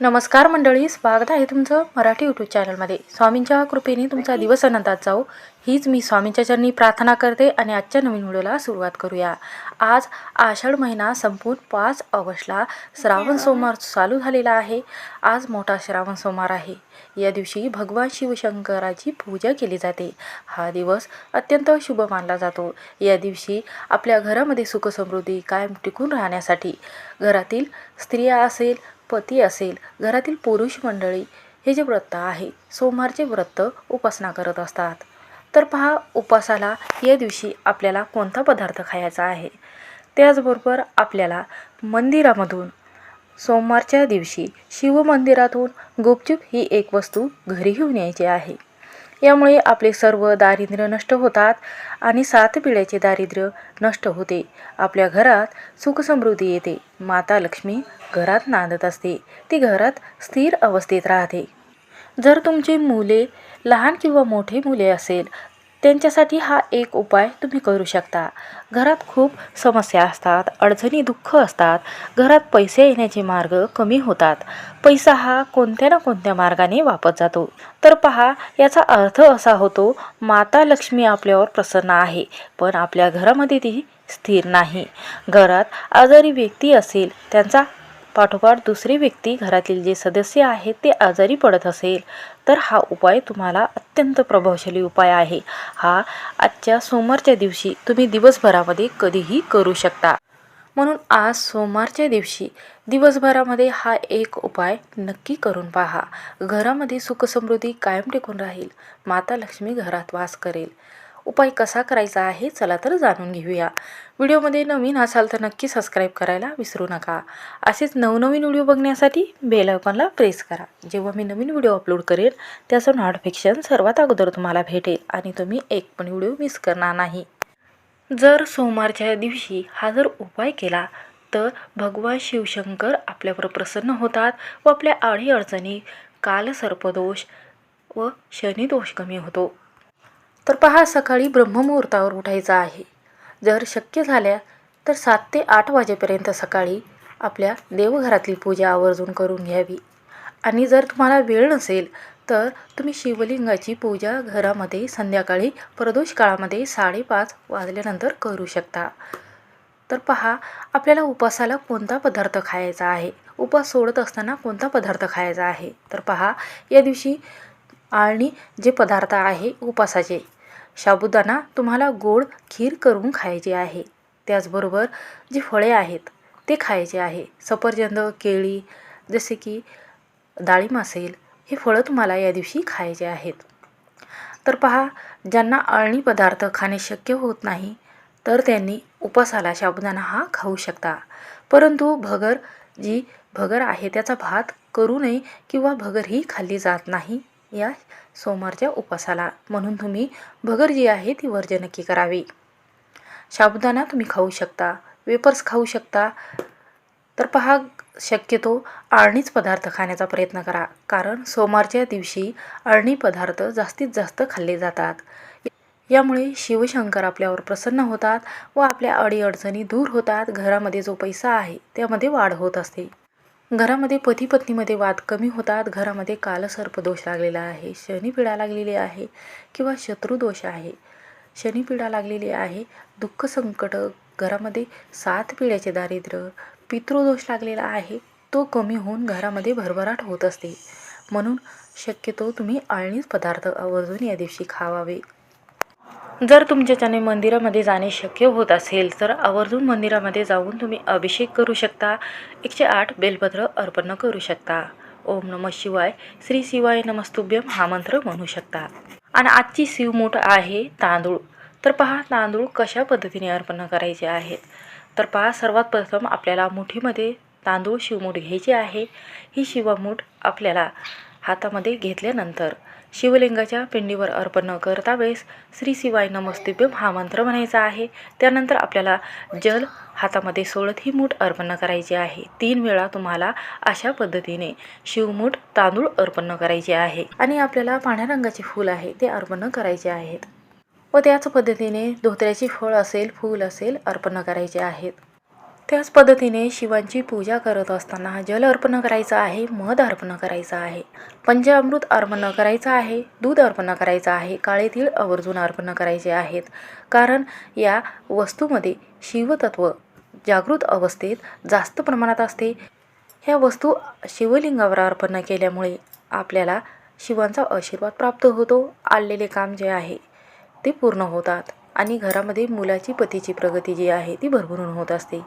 नमस्कार मंडळी स्वागत आहे तुमचं मराठी यूट्यूब चॅनलमध्ये स्वामींच्या कृपेने तुमचा दिवस आनंदात जाऊ हीच मी स्वामींच्या चरणी प्रार्थना करते आणि आजच्या नवीन व्हिडिओला सुरुवात करूया. आज आषाढ महिना संपून पाच ऑगस्टला श्रावण सोमवार चालू झालेला आहे. आज मोठा श्रावण सोमवार आहे. या दिवशी भगवान शिवशंकराची पूजा केली जाते. हा दिवस अत्यंत शुभ मानला जातो. या दिवशी आपल्या घरामध्ये सुखसमृद्धी कायम टिकून राहण्यासाठी घरातील स्त्रिया असेल पती असेल घरातील पुरुष मंडळी हे जे व्रत आहे सोमवारचे व्रत उपासना करत असतात. तर पहा उपासाला या दिवशी आपल्याला कोणता पदार्थ खायचा आहे? त्याचबरोबर आपल्याला मंदिरामधून सोमवारच्या दिवशी शिवमंदिरातून गुपचूप ही एक वस्तू घरी घेऊन यायची आहे. यामुळे आपले सर्व दारिद्र्य नष्ट होतात आणि सात पिढ्याचे दारिद्र्य नष्ट होते. आपल्या घरात सुखसमृद्धी येते. माता लक्ष्मी घरात नांदत असते. ती घरात स्थिर अवस्थेत राहते. जर तुमचे मुले लहान किंवा मोठे मुले असेल त्यांच्यासाठी हा एक उपाय तुम्ही करू शकता. घरात खूप समस्या असतात अडचणी दुःख असतात घरात पैसे येण्याचे मार्ग कमी होतात. पैसा हा कोणत्या ना कोणत्या मार्गाने वापत जातो? तर पहा याचा अर्थ असा होतो माता लक्ष्मी आपल्यावर प्रसन्न आहे पण आपल्या घरामध्ये ती स्थिर नाही. घरात आजारी व्यक्ती असेल त्यांचा पाठोपाठ दुसरी व्यक्ती घरातील जे सदस्य आहेत ते आजारी पडत असेल. तर हा उपाय तुम्हाला अत्यंत प्रभावशाली उपाय आहे. हा आजच्या सोमवारच्या दिवशी तुम्ही दिवसभरामध्ये कधीही करू शकता. म्हणून आज सोमवारच्या दिवशी दिवसभरामध्ये हा एक उपाय नक्की करून पहा. घरामध्ये सुखसमृद्धी कायम टिकून राहील. माता लक्ष्मी घरात वास करेल. उपाय कसा करायचा आहे चला तर जाणून घेऊया. व्हिडिओमध्ये नवीन असाल तर नक्की सबस्क्राईब करायला विसरू नका. असेच नवनवीन व्हिडिओ बघण्यासाठी बेल आयकॉनला प्रेस करा. जेव्हा मी नवीन व्हिडिओ अपलोड करेन त्याचं नोटिफिकेशन सर्वात अगोदर तुम्हाला भेटेल आणि तुम्ही एक पण व्हिडिओ मिस करणार नाही. जर सोमवारच्या दिवशी हा जर उपाय केला तर भगवान शिवशंकर आपल्यावर प्रसन्न होतात व आपल्या आडी अडचणी कालसर्पदोष व शनिदोष कमी होतो. तर पहा सकाळी ब्रह्ममुहूर्तावर उठायचं आहे. जर शक्य झाल्या तर सात ते आठ वाजेपर्यंत सकाळी आपल्या देवघरातली पूजा आवर्जून करून घ्यावी. आणि जर तुम्हाला वेळ नसेल तर तुम्ही शिवलिंगाची पूजा घरामध्ये संध्याकाळी प्रदोष काळामध्ये साडेपाच वाजल्यानंतर करू शकता. तर पहा आपल्याला उपासाला कोणता पदार्थ खायचा आहे? उपास सोडत असताना कोणता पदार्थ खायचा आहे? तर पहा या दिवशी आणि जे पदार्थ आहे उपासाचे. साबुदाणा तुम्हाला गोड खीर करून खायची आहे. त्याचबरोबर जी फळे आहेत ते खायचे आहे. सफरचंद केळी जसे की डाळिंब असेल हे फळं तुम्हाला या दिवशी खायचे आहेत. तर पहा ज्यांना अळणी पदार्थ खाणे शक्य होत नाही तर त्यांनी उपासाला साबुदाणा हा खाऊ शकता. परंतु भगर जी भगर आहे त्याचा भात करू नये किंवा भगर ही खाल्ली जात नाही या सोमवारच्या उपासाला म्हणून तुम्ही भगर जी आहे ती वर्ज नक्की करावी. साबुदाणा तुम्ही खाऊ शकता. वेपर्स खाऊ शकता. तर पहा शक्यतो अळणीच पदार्थ खाण्याचा प्रयत्न करा. कारण सोमवारच्या दिवशी अळणी पदार्थ जास्तीत जास्त खाल्ले जातात. यामुळे शिवशंकर आपल्यावर प्रसन्न होतात व आपल्या अडीअडचणी दूर होतात. घरामध्ये जो पैसा आहे त्यामध्ये वाढ होत असते. घरामध्ये पती पत्नीमध्ये वाद कमी होतात. घरामध्ये कालसर्पदोष लागलेला आहे. शनिपीडा लागलेली आहे किंवा शत्रुदोष आहे. शनिपीडा लागलेली आहे. दुःख संकट घरामध्ये सात पिढ्याचे दारिद्र्य पितृदोष लागलेला आहे. तो कमी होऊन घरामध्ये भरभराट होत असते. म्हणून शक्यतो तुम्ही अळणीच पदार्थ आवर्जून या दिवशी खावावे. जर तुमच्याच्याने मंदिरामध्ये जाणे शक्य होत असेल तर आवर्जून मंदिरामध्ये जाऊन तुम्ही अभिषेक करू शकता. एकशे आठ बेलपत्र अर्पण करू शकता. ओम नम शिवाय श्री शिवाय नमस्तुभ्यम हा मंत्र म्हणू शकता. आणि आजची शिवमूठ आहे तांदूळ. तर पहा तांदूळ कशा पद्धतीने अर्पण करायचे आहेत? तर पहा सर्वात प्रथम आपल्याला मुठीमध्ये तांदूळ शिवमूठ घ्यायची आहे. ही शिवमूठ आपल्याला हातामध्ये घेतल्यानंतर शिवलिंगाच्या पिंडीवर अर्पण न करता वेळेस श्री शिवाय नमस्तिभ्यम हा मंत्र म्हणायचा आहे. त्यानंतर आपल्याला जल हातामध्ये सोडत ही मूठ अर्पण करायची आहे. तीन वेळा तुम्हाला अशा पद्धतीने शिवमूठ तांदूळ अर्पण करायचे आहे. आणि आपल्याला पाण्या रंगाचे फूल आहे ते अर्पण करायचे आहेत. व त्याच पद्धतीने धोत्र्याची फळ असेल फूल असेल अर्पण करायचे आहेत. त्याच पद्धतीने शिवांची पूजा करत असताना जल अर्पण करायचं आहे मध अर्पण करायचं आहे पंचामृत अर्पण करायचं आहे दूध अर्पण करायचं आहे काळे तीळ आवर्जून अर्पण करायचे आहेत. कारण या वस्तूमध्ये शिवतत्व जागृत अवस्थेत जास्त प्रमाणात असते. ह्या वस्तू शिवलिंगावर अर्पण केल्यामुळे आपल्याला शिवांचा आशीर्वाद प्राप्त होतो. आलेले काम जे आहे ते पूर्ण होतात आणि घरामध्ये मुलाची पतीची प्रगती जी आहे ती भरभरून होत असते.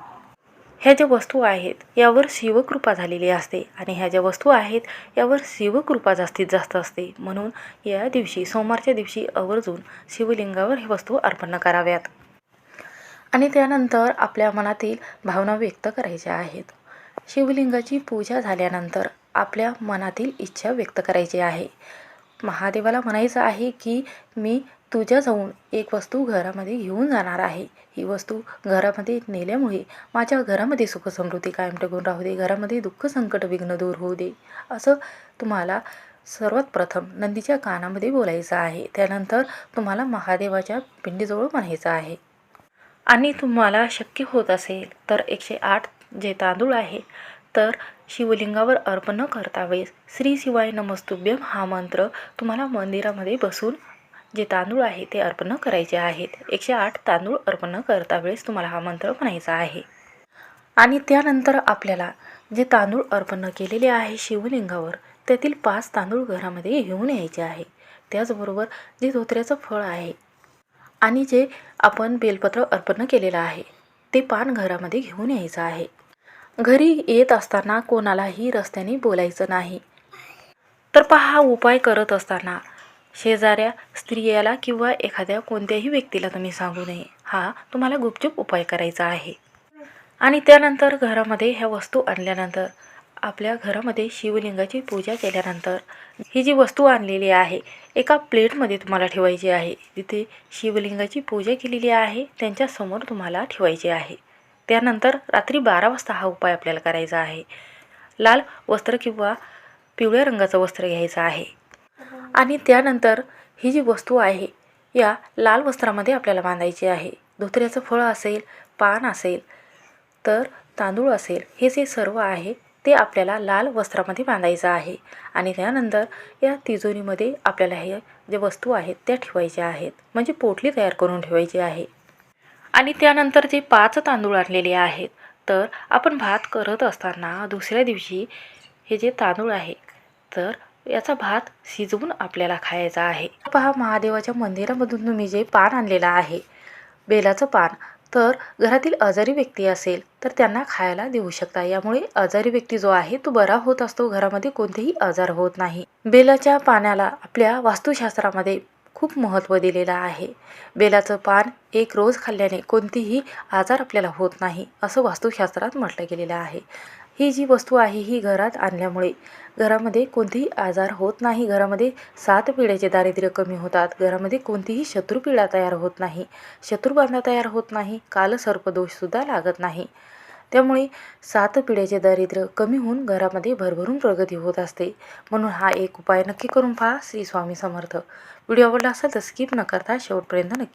ह्या ज्या वस्तू आहेत यावर शिवकृपा झालेली असते आणि ह्या ज्या वस्तू आहेत यावर शिवकृपा जास्तीत जास्त असते. म्हणून या दिवशी सोमवारच्या दिवशी आवर्जून शिवलिंगावर हे वस्तू अर्पण कराव्यात. आणि त्यानंतर आपल्या मनातील भावना व्यक्त करायच्या आहेत. शिवलिंगाची पूजा झाल्यानंतर आपल्या मनातील इच्छा व्यक्त करायची आहे. महादेवाला म्हणायचं आहे की मी तुझ्या जाऊन एक वस्तू घरामध्ये घेऊन जाणार आहे. ही वस्तू घरामध्ये नेल्यामुळे माझ्या घरामध्ये सुखसमृद्धी कायम टिकून राहू दे. घरामध्ये दुःख संकट विघ्न दूर होऊ दे. असं तुम्हाला सर्वात प्रथम नंदीच्या कानामध्ये बोलायचं आहे. त्यानंतर तुम्हाला महादेवाच्या पिंडीजवळ म्हणायचं आहे. आणि तुम्हाला शक्य होत असेल तर एकशे आठ जे तांदूळ आहे तर शिवलिंगावर अर्पण न करता वेळेस श्री शिवाय नमस्तुभ्यम हा मंत्र तुम्हाला मंदिरामध्ये बसून जे तांदूळ आहे ते अर्पण करायचे आहेत. एकशे आठ तांदूळ अर्पण करता वेळेस तुम्हाला हा मंत्र म्हणायचा आहे. आणि त्यानंतर आपल्याला जे तांदूळ अर्पण केलेले आहे शिवलिंगावर त्यातील पाच तांदूळ घरामध्ये घेऊन यायचे आहे. त्याचबरोबर जे धोत्र्याचं फळ आहे आणि जे आपण बेलपत्र अर्पण केलेलं आहे ते पान घरामध्ये घेऊन यायचं आहे. घरी येत असताना कोणालाही रस्त्याने बोलायचं नाही. तर पहा हा उपाय करत असताना शेजाऱ्या स्त्रियाला किंवा एखाद्या कोणत्याही व्यक्तीला तुम्ही सांगू नये. हा तुम्हाला गुपचूप उपाय करायचा आहे. आणि त्यानंतर घरामध्ये ह्या वस्तू आणल्यानंतर आपल्या घरामध्ये शिवलिंगाची पूजा केल्यानंतर ही जी वस्तू आणलेली आहे एका प्लेटमध्ये तुम्हाला ठेवायची आहे. तिथे शिवलिंगाची पूजा केलेली आहे त्यांच्यासमोर तुम्हाला ठेवायची आहे. त्यानंतर रात्री बारा वाजता हा उपाय आपल्याला करायचा आहे. लाल वस्त्र किंवा पिवळ्या रंगाचं वस्त्र घ्यायचं आहे. आणि त्यानंतर ही जी वस्तू आहे या लाल वस्त्रामध्ये आपल्याला बांधायची आहे. धोत्र्याचं फळ असेल पान असेल तर तांदूळ असेल हे जे सर्व आहे ते आपल्याला लाल वस्त्रामध्ये बांधायचं आहे. आणि त्यानंतर या तिजोरीमध्ये आपल्याला हे जे वस्तू आहेत त्या ठेवायच्या आहेत. म्हणजे पोटली तयार करून ठेवायची आहे. आणि त्यानंतर जे पाच तांदूळ आणलेले आहेत तर आपण भात करत असताना दुसऱ्या दिवशी हे जे तांदूळ आहे तर याचा भात शिजवून आपल्याला खायचा आहे. पहा महादेवाच्या मंदिरामधून तुम्ही जे पान आणलेलं आहे. बेलाचं पान. तर घरातील आजारी व्यक्ती असेल तर त्यांना खायला देऊ शकता. यामुळे आजारी व्यक्ती जो आहे तो बरा होत असतो. घरामध्ये कोणतेही आजार होत नाही. बेलाच्या पाण्याला आपल्या वास्तुशास्त्रामध्ये खूप महत्त्व दिलेलं आहे. बेलाचं पान एक रोज खाल्ल्याने कोणतीही आजार आपल्याला होत नाही असं वास्तुशास्त्रात म्हटलं गेलेलं आहे. ही जी वस्तू आहे ही घरात आणल्यामुळे. घरामध्ये कोणतेही आजार होत नाही. घरामध्ये सात पिढ्याचे दारिद्र्य कमी होतात. घरामध्ये कोणतीही शत्रुपिढा तयार होत नाही. शत्रुबांधा तयार होत नाही. कालसर्पदोषसुद्धा लागत नाही. त्यामुळे सात पिढ्याचे दारिद्र्य कमी होऊन घरामध्ये भरभरून प्रगती होत असते. म्हणून हा एक उपाय नक्की करून पहा. श्री स्वामी समर्थ. व्हिडिओ आवडला असेल तर स्किप न करता शेवटपर्यंत नक्की